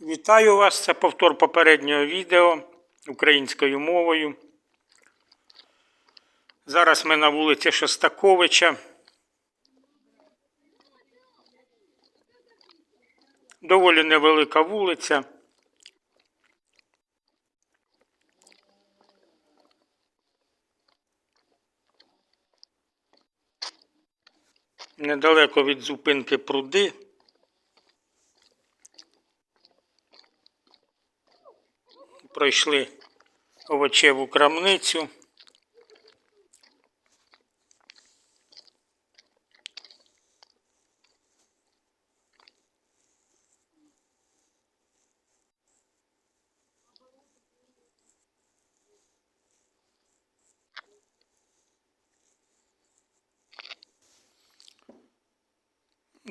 Вітаю вас! Це повтор попереднього відео українською мовою. Зараз ми на вулиці Шостаковича. Доволі невелика вулиця. Недалеко від зупинки пруди. Пройшли овочеву крамницю.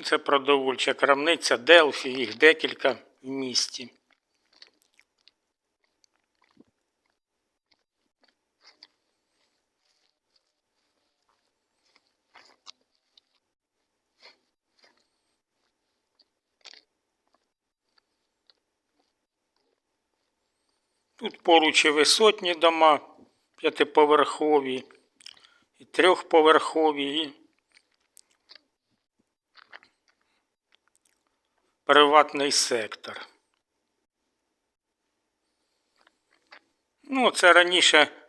Це продовольча крамниця Делфі, їх декілька в місті. Тут поруч і висотні дома, п'ятиповерхові, і трьохповерхові, і приватний сектор. Ну, це раніше,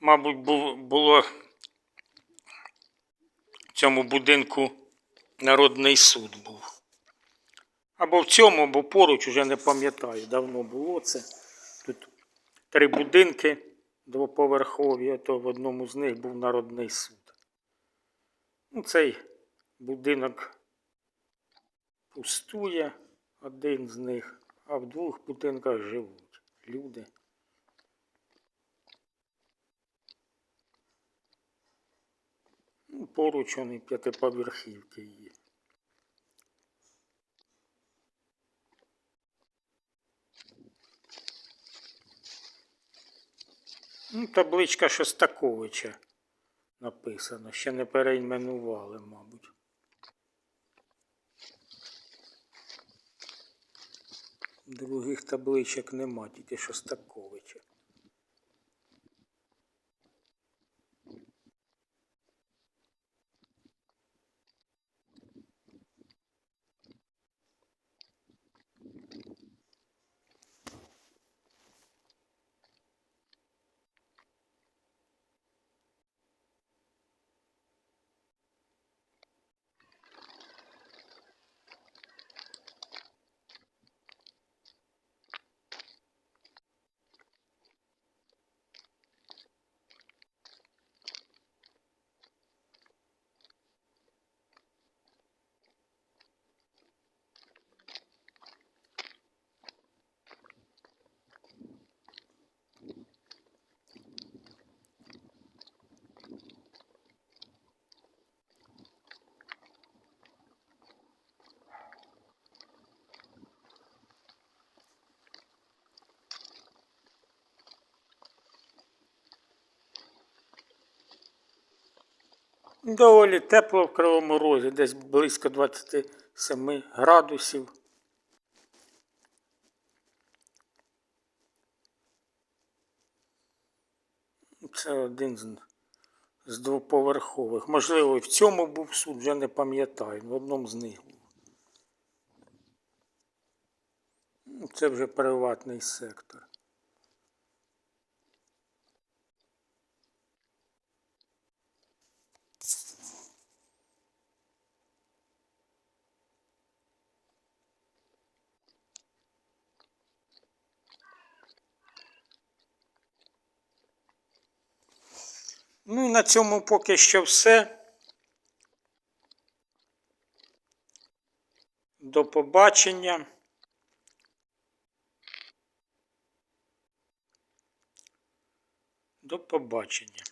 мабуть, було в цьому будинку Народний суд був. Або в цьому, або поруч, уже не пам'ятаю, давно було це. Тут три будинки двоповерхові, а то в одному з них був Народний суд. Ну, цей будинок пустує, один з них, а в двох будинках живуть люди. Ну, поруч вони п'ятиповерхівки є. Ну, табличка Шостаковича написано. Ще не перейменували, мабуть. Других табличок нема, тільки Шостаковича. Доволі тепло в Кривому Розі, десь близько 27 градусів. Це один з, з двоповерхових. Можливо, і в цьому був суд, вже не пам'ятаю, в одному з них був. Це вже приватний сектор. Ну і на цьому поки що все. До побачення. До побачення.